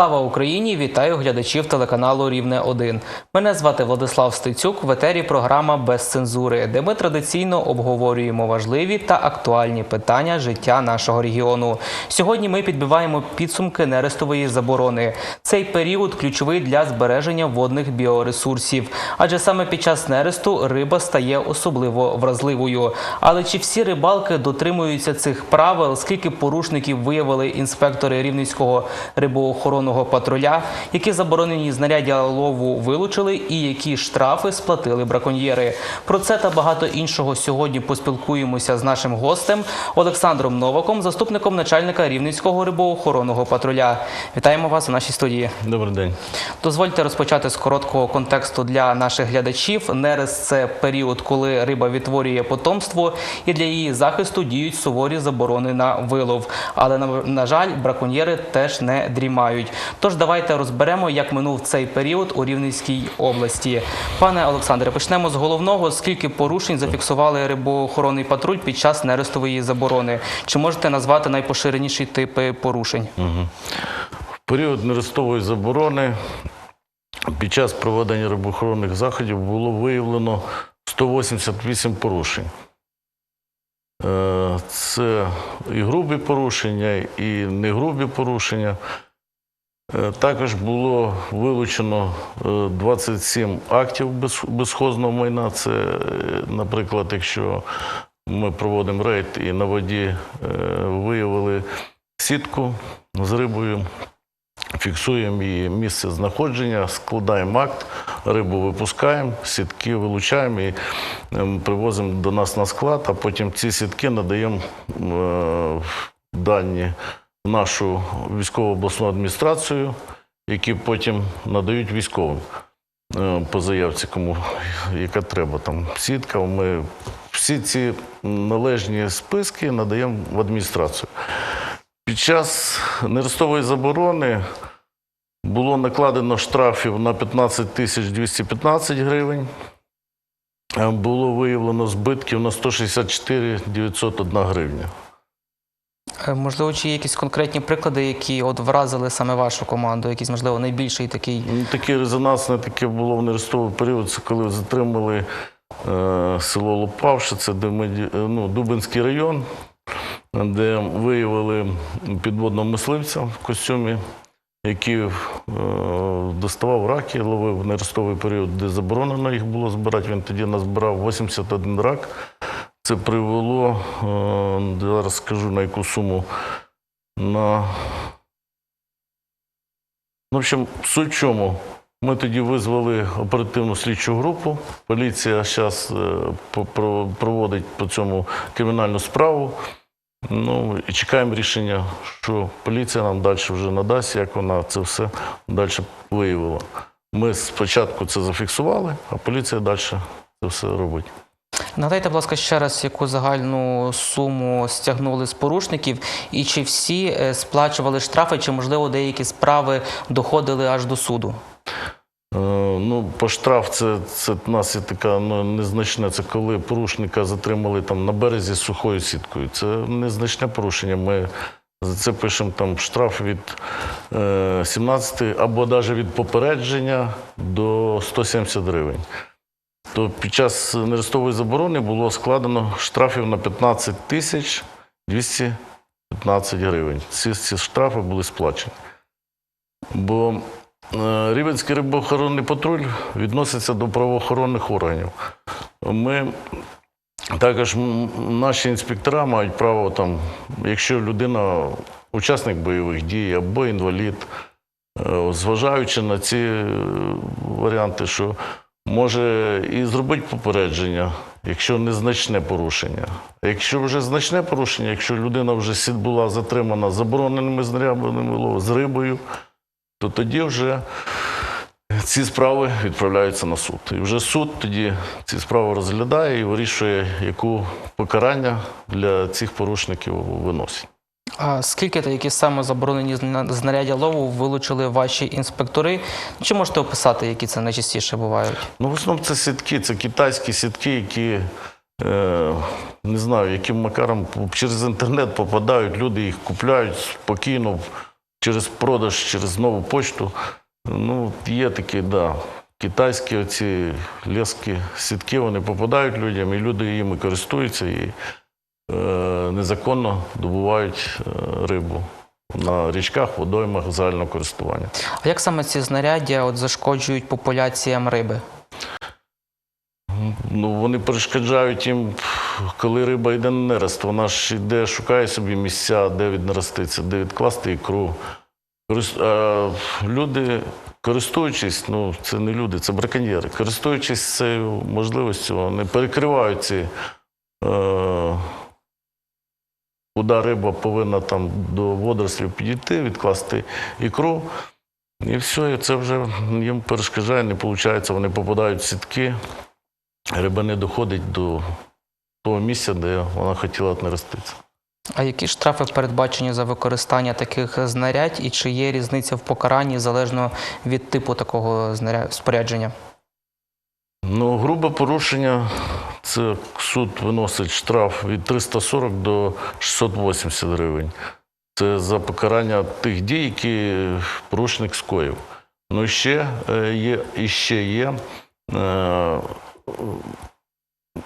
Слава Україні! Вітаю глядачів телеканалу Рівне 1 Мене звати Владислав Стецюк. В етері програма без цензури, де ми традиційно обговорюємо важливі та актуальні питання життя нашого регіону. Сьогодні ми підбиваємо підсумки нерестової заборони. Цей період ключовий для збереження водних біоресурсів, адже саме під час нересту риба стає особливо вразливою. Але чи всі рибалки дотримуються цих правил? Скільки порушників виявили інспектори Рівненського рибоохоронного патруля, які заборонені знаряддя лову вилучили, і які штрафи сплатили браконьєри? Про це та багато іншого сьогодні поспілкуємося з нашим гостем Олександром Новаком, заступником начальника Рівненського рибоохоронного патруля. Вітаємо вас у нашій студії. Добрий день. Дозвольте розпочати з короткого контексту для наших глядачів. Нерест – це період, коли риба відтворює потомство, і для її захисту діють суворі заборони на вилов. Але на жаль, браконьєри теж не дрімають. Тож давайте розберемо, як минув цей період у Рівненській області. Пане Олександре, почнемо з головного. Скільки порушень зафіксували рибоохоронний патруль під час нерестової заборони? Чи можете назвати найпоширеніші типи порушень? В період нерестової заборони під час проведення рибоохоронних заходів було виявлено 188 порушень. Е, Це і грубі порушення, і негрубі порушення. Е, Також було вилучено е, 27 актів без- безхозного майна. Це, е, наприклад, якщо ми проводимо рейд і на воді е, виявили сітку з рибою, фіксуємо її місце знаходження, складаємо акт, рибу випускаємо, сітки вилучаємо і привозимо до нас на склад, а потім ці сітки надаємо е, дані нашу військово обласну адміністрацію, які потім надають військовим е, по заявці, кому яка треба. Там сітка. Ми всі ці належні списки надаємо в адміністрацію. Під час нерестової заборони було накладено штрафів на 15 тисяч 215 гривень. Е, Було виявлено збитків на 164 901 гривня. Е, Можливо, чи є якісь конкретні приклади, які от вразили саме вашу команду, якийсь, можливо, найбільший такий. Ну, Таке резонансне таке було в нерестовий період, це коли затримали е, село Лопавше, це Демиді- е, ну, Дубинський район, де виявили підводного мисливця в костюмі, який е, доставав раки, ловив в нерестовий період, де заборонено їх було збирати. Він тоді назбирав 81 рак. Це привело, е, зараз скажу на яку суму, на Ну, в общем, суть чому. Ми тоді визвали оперативну слідчу групу. Поліція зараз проводить по цьому кримінальну справу. Ну і чекаємо рішення, що поліція нам далі вже надасть, як вона це все далі виявила. Ми спочатку це зафіксували, а поліція далі це все робить. Нагадайте, будь ласка, ще раз, яку загальну суму стягнули з порушників, і чи всі е, сплачували штрафи, чи можливо деякі справи доходили аж до суду? Е, Ну, по штраф це, це в нас є така ну, незначне. Це коли порушника затримали там на березі з сухою сіткою. Це незначне порушення. Ми за це пишемо там штраф від е, 17 або навіть від попередження до 170 гривень. То під час нерестової заборони було складено штрафів на 15 тисяч 215 гривень. Ці, ці штрафи були сплачені. Бо е, Рівенський рибоохоронний патруль відноситься до правоохоронних органів. Ми також наші інспектора мають право, там, якщо людина учасник бойових дій або інвалід, е, зважаючи на ці е, варіанти, що може і зробити попередження, якщо незначне порушення. Якщо вже значне порушення, якщо людина вже була затримана забороненими знарядами з рибою, то тоді вже ці справи відправляються на суд. І вже суд тоді ці справи розглядає і вирішує, яку покарання для цих порушників виносить. А скільки та які саме заборонені знаряддя лову вилучили ваші інспектори? Чи можете описати, які це найчастіше бувають? Ну, в основному це сітки, це китайські сітки, які е, не знаю, яким макаром через інтернет попадають, люди їх купляють спокійно через продаж, через нову почту. Ну, є такі, да, китайські оці лески, сітки, вони попадають людям, і люди їми користуються і незаконно добувають е, рибу на річках, водоймах загального користування. А як саме ці знаряддя от зашкоджують популяціям риби? Ну, вони перешкоджають їм, коли риба йде на нерест. Вона ж йде, шукає собі місця, де віднереститься, де відкласти ікру. А Люди, користуючись, ну це не люди, це браконьєри. Користуючись цією можливістю, вони перекривають ці, е, куди риба повинна там до водорослів підійти, відкласти ікру. І все, і це вже їм перешкоджає, не виходить, вони попадають в сітки. Риба не доходить до того місця, де вона хотіла нереститися. А які штрафи передбачені за використання таких знарядь, і чи є різниця в покаранні залежно від типу такого спорядження? Ну, грубе порушення це суд виносить штраф від 340 до 680 гривень. Це за покарання тих дій, які порушник скоїв. Ну, ще е, є, і ще є. Е,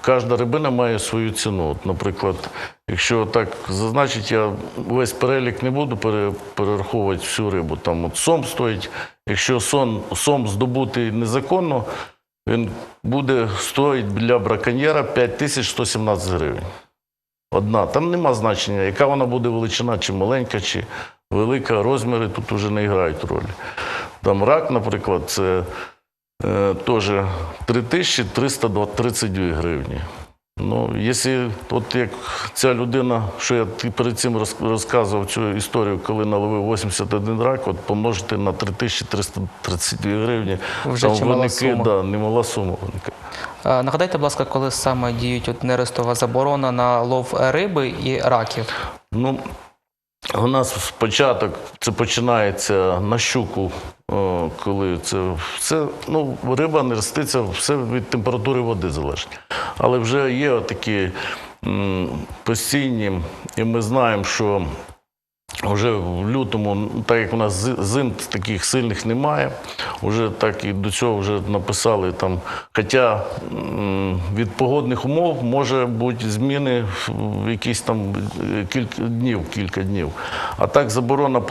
Кожна рибина має свою ціну. От, наприклад, якщо так зазначить, я весь перелік не буду перераховувати всю рибу. Там от сом стоїть, якщо сон, сом здобутий незаконно, він буде стоїть для браконьєра 5117 гривень. Одна. Там нема значення, яка вона буде величина, чи маленька, чи велика. Розміри тут вже не грають ролі. Там рак, наприклад, це е, теж 3332 гривні. Ну, якщо от як ця людина, що я перед цим роз- розказував цю історію, коли наловив 81 рак, от помножити на 3332 гривні, Вже там чимала виникає, сума. Да, немала сума виникає. Е, Нагадайте, будь ласка, коли саме діють от нерестова заборона на лов риби і раків? Ну, у нас спочаток це починається на щуку, коли це все, ну, риба не роститься, все від температури води залежить. Але вже є такі постійні, і ми знаємо, що вже в лютому, так як у нас зи- зим таких сильних немає, вже так і до цього вже написали там. Хоча від погодних умов може бути зміни в якісь там е, кілька днів, кілька днів. А так заборона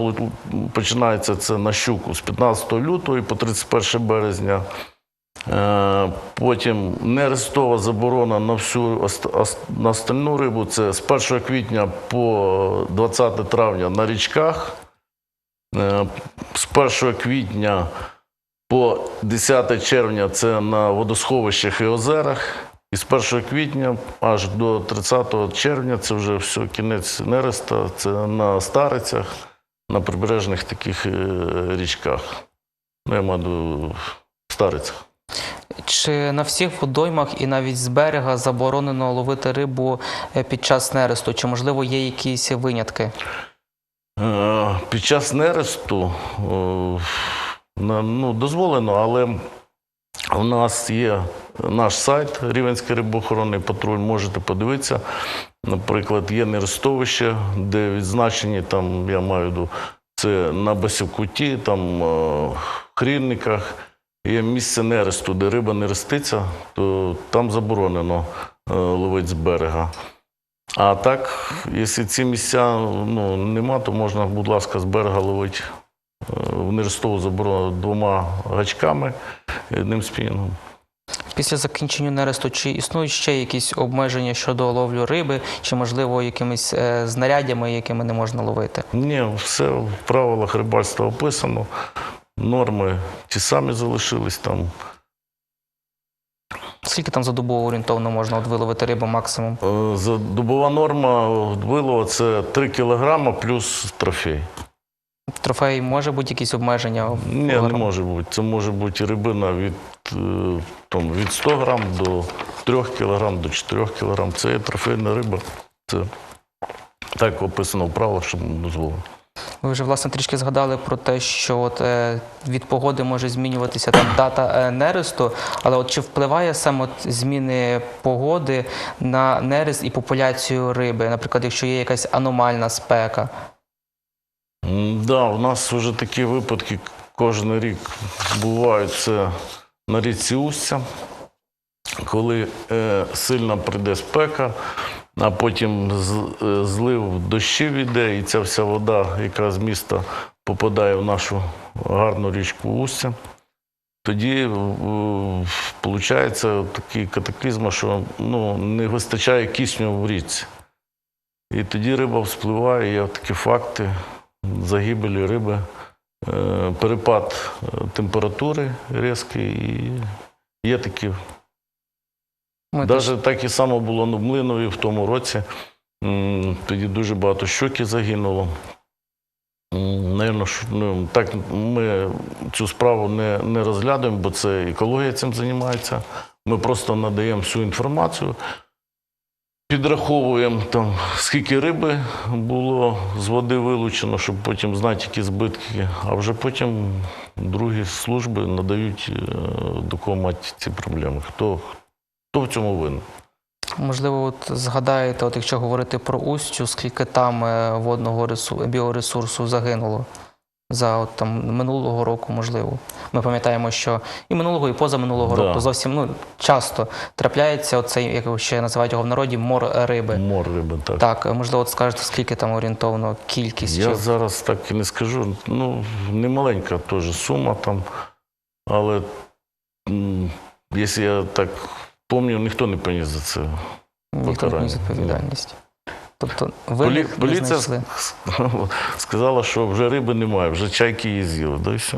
починається це на щуку з 15 лютого і по 31 березня. Е, Потім нерестова заборона на всю на остальну рибу. Це з 1 квітня по 20 травня на річках. Е, З 1 квітня по 10 червня це на водосховищах і озерах. І з 1 квітня аж до 30 червня це вже все кінець нереста, це на старицях, на прибережних таких е, річках. Ну, я маю старицях. Чи на всіх водоймах і навіть з берега заборонено ловити рибу е, під час нересту? Чи можливо є якісь винятки? Е, Під час нересту е, ну, дозволено, але у нас є наш сайт Рівенський рибоохоронний патруль, можете подивитися. Наприклад, є нерестовище, де відзначені там, я маю це на Басівкуті, там Хрінниках. Є місце нересту, де риба не реститься, то там заборонено е, ловити з берега. А так, якщо ці місця ну, нема, то можна, будь ласка, з берега ловити е, в нерестову заборону двома гачками і одним спінінгом. Після закінчення нересту чи існують ще якісь обмеження щодо ловлю риби, чи можливо якимись е, знаряддями, якими не можна ловити? Ні, все в правилах рибальства описано. Норми ті самі залишились там. Скільки там за добу орієнтовно можна от виловити рибу максимум? Е, За добова норма вилова це 3 кілограма плюс трофей. Трофей може бути якісь обмеження? Ні, не може бути. Це може бути рибина від, е, там, від 100 грам до 3 кілограм, до 4 кілограм. Це є трофейна риба. Це так описано в правилах, що дозволено. Ви вже власне трішки згадали про те, що от, е, від погоди може змінюватися там дата е, нересту, але от чи впливає саме от зміни погоди на нерест і популяцію риби? Наприклад, якщо є якась аномальна спека? Да, у нас вже такі випадки кожен рік бувають. Це на річці Устя, коли е, сильно прийде спека, а потім е, злив дощів іде, і ця вся вода, яка з міста попадає в нашу гарну річку Устя. Тоді виходить такий катаклізм, що ну, не вистачає кисню в річці. І тоді риба вспливає, є такі факти загибелі риби, е, перепад е, температури різкий. І є такі. Ми Навіть так і само було на Млинові в тому році. Тоді дуже багато щуки загинуло. Ну, так ми цю справу не, не розглядаємо, бо це екологія цим займається. Ми просто надаємо всю інформацію, підраховуємо скільки риби було з води вилучено, щоб потім знати, які збитки. А вже потім другі служби надають е, до кого мати ці проблеми. Хто, хто в цьому винен? Можливо, от згадаєте, от якщо говорити про Устю, скільки там е, водного ресурсу, біоресурсу загинуло за от, там, минулого року, можливо. Ми пам'ятаємо, що і минулого, і позаминулого Да. року зовсім ну, часто трапляється оцей, як ще називають його в народі, мор риби. Мор риби, так. Так, е, можливо, от скажете, скільки там орієнтовно кількість? Я чи- зараз так і не скажу. Ну, немаленька теж сума там, але якщо я так пам'ятаю, ніхто не поніс за це. Ніхто не поніс відповідальність. Тобто Полі, винних не поліція знайшли. сказала, що вже риби немає, вже чайки її з'їли. Да і все.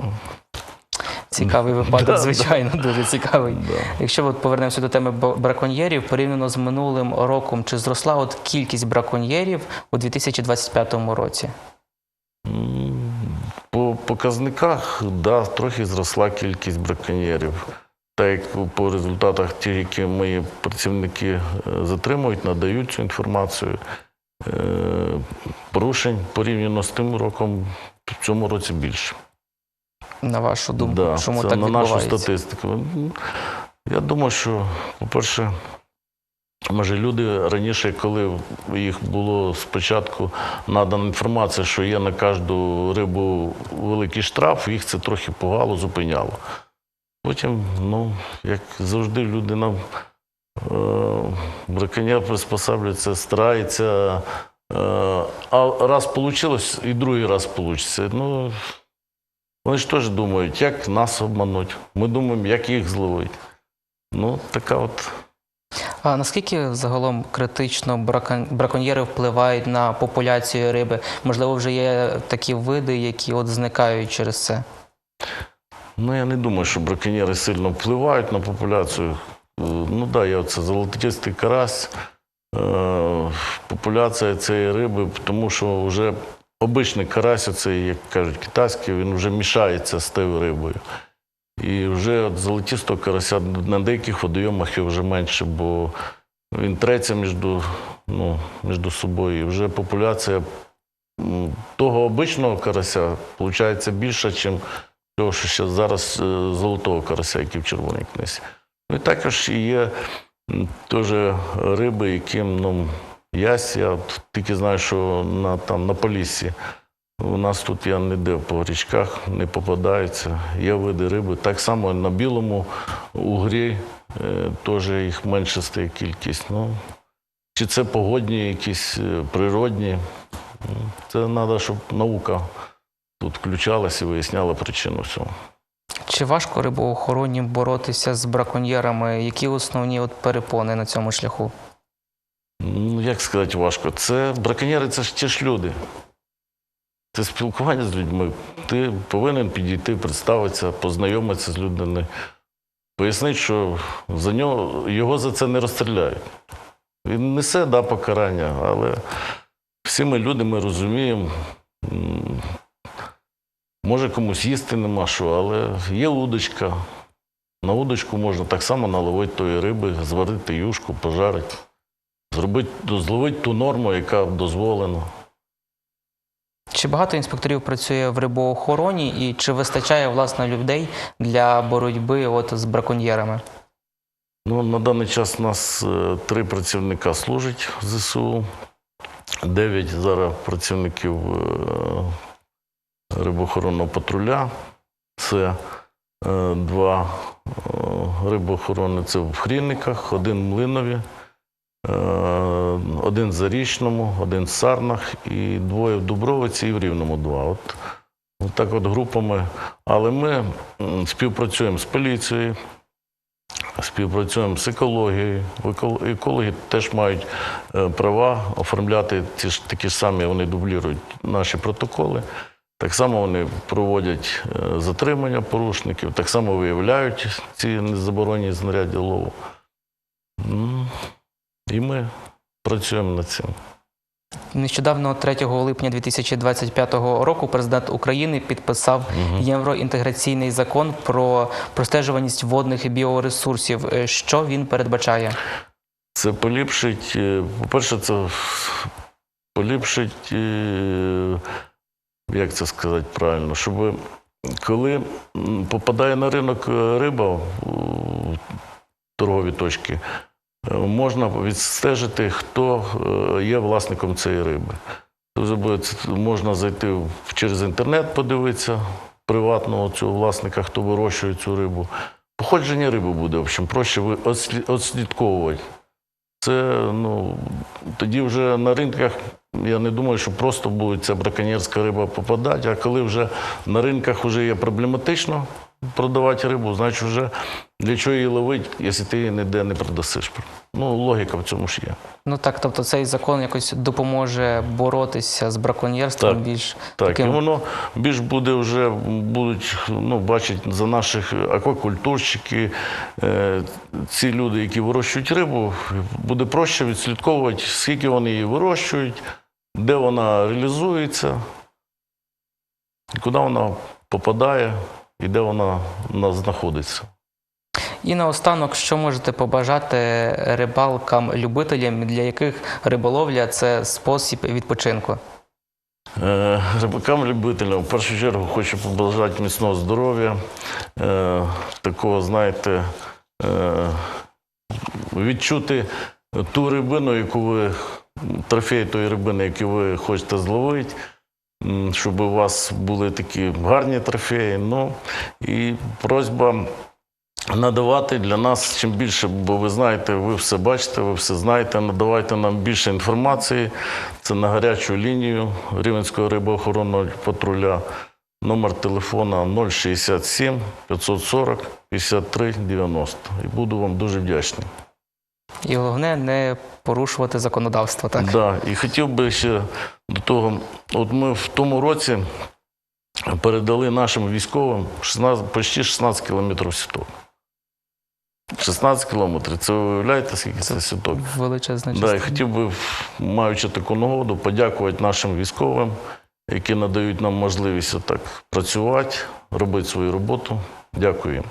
Цікавий випадок, Да, звичайно, дуже цікавий. Да. Якщо от повернемося до теми браконьєрів, порівняно з минулим роком, чи зросла от кількість браконьєрів у 2025 році? По показниках, да, трохи зросла кількість браконьєрів. Так як по результатах ті, які мої працівники е, затримують, надають цю інформацію. е, Порушень порівняно з тим роком в цьому році більше. На вашу думку, Да, чому це так на нашу статистику. Ну, Я думаю, що, по-перше, може, люди раніше, коли їх було спочатку надана інформація, що є на кожну рибу великий штраф, їх це трохи пугало, зупиняло. Потім, ну, як завжди, люди нам е, браконьєр приспосаблюється, старається. Е, а раз вийшло, і другий раз вийде. Ну, вони ж теж думають, як нас обмануть. Ми думаємо, як їх зловити. Ну, така от. А наскільки загалом критично браконьєри впливають на популяцію риби? Можливо, вже є такі види, які от зникають через це? Ну, я не думаю, що браконьєри сильно впливають на популяцію. Е, Ну так, да, є оце золотистий карась, е, популяція цієї риби, тому що вже обичний карась, оцей, як кажуть, китайський, він вже мішається з тією рибою. І вже от золотистого карася на деяких водойомах його вже менше, бо він треться між, ну, між собою. І вже популяція того обичного карася виходить більша, ніж того, що ще зараз е, золотого карася, який в червоній книзі. Ну і також є теж риби, яким ну, ясь, я тільки знаю, що на, там, на Поліссі. У нас тут я ніде по річках не попадаються. Є види риби. Так само на білому угрі е, теж їх менше стає кількість. Ну, чи це погодні, якісь е, природні. Це треба, щоб наука тут включалась і виясняла причину всього. Чи важко рибоохоронні боротися з браконьєрами? Які основні от перепони на цьому шляху? Ну, як сказати важко? Це браконьєри це ж ті ж люди. Це спілкування з людьми. Ти повинен підійти, представитися, познайомитися з людиною, пояснити, що за нього, його за це не розстріляють. Він несе да, покарання, але всі ми люди, ми розуміємо. Може комусь їсти нема що, але є удочка. На удочку можна так само наловити тої риби, зварити юшку, пожарити зробити, зловити ту норму, яка дозволена. Чи багато інспекторів працює в рибоохороні і чи вистачає власне людей для боротьби от з браконьєрами? Ну, на даний час у нас е, три працівника служать в ЗСУ, дев'ять зараз працівників е, рибоохоронного патруля. Це е, два е, рибоохорони це в Хрінниках, один в Млинові, е, один в Зарічному, один в Сарнах і двоє в Дубровиці і в Рівному два. От, от так от групами. Але ми співпрацюємо з поліцією, співпрацюємо з екологією. Екологи теж мають права оформляти ті ж такі самі, вони дублюють наші протоколи. Так само вони проводять е, затримання порушників, так само виявляють ці незаборонені знаряддя лову. І ми працюємо над цим. Нещодавно, 3 липня 2025 року, президент України підписав євроінтеграційний закон про простежуваність водних біоресурсів. Е, Що він передбачає? Це поліпшить, е, по-перше, це поліпшить, як це сказати правильно, щоб коли попадає на ринок е, риба в торгові точки, е, можна відстежити, хто е, є власником цієї риби. Це можна зайти через інтернет, подивитися приватного цього власника, хто вирощує цю рибу. Походження риби буде, в общем, проще отслідковувати. Це ну тоді вже на ринках. Я не думаю, що просто буде ця браконьєрська риба попадати. А коли вже на ринках вже є проблематично продавати рибу, значить вже для чого її ловити, якщо ти її ніде не продасиш. Ну, логіка в цьому ж є. Ну так, тобто цей закон якось допоможе боротися з браконьєрством Так. більш Так, таким і воно більш буде вже будуть ну, бачити за наших аквакультурщики, е, ці люди, які вирощують рибу, буде проще відслідковувати, скільки вони її вирощують, де вона реалізується, куди вона попадає і де вона у нас знаходиться. І наостанок, що можете побажати рибалкам, любителям, для яких риболовля це спосіб відпочинку? Е, Рибакам любителям в першу чергу хочу побажати міцного здоров'я, е, такого, знаєте, е, відчути ту рибину, яку ви, трофей тої рибини, яку ви хочете зловити, щоб у вас були такі гарні трофеї. Ну і просьба надавати для нас чим більше, бо ви знаєте, ви все бачите, ви все знаєте. Надавайте нам більше інформації. Це на гарячу лінію Рівенського рибоохоронного патруля. Номер телефона 067 540 53 90. І буду вам дуже вдячний. І головне не порушувати законодавство. Так Да. І хотів би ще до того, от ми в тому році передали нашим військовим 16, почти 16 кілометрів сіток. 16 кілометрів. Це ви уявляєте, скільки це сіток? величезна Да, і хотів би, маючи таку нагоду, подякувати нашим військовим, які надають нам можливість так працювати, робити свою роботу. Дякую їм.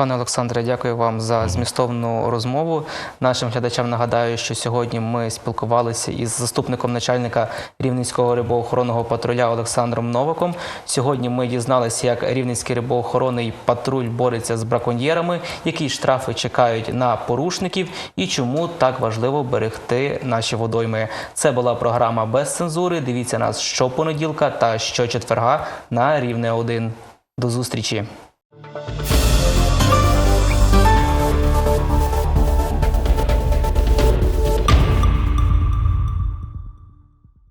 Пане Олександре, дякую вам за змістовну розмову. Нашим глядачам нагадаю, що сьогодні ми спілкувалися із заступником начальника Рівненського рибоохоронного патруля Олександром Новаком. Сьогодні ми дізналися, як Рівненський рибоохоронний патруль бореться з браконьєрами, які штрафи чекають на порушників і чому так важливо берегти наші водойми. Це була програма без цензури. Дивіться нас щопонеділка та щочетверга на рівне 1. До зустрічі.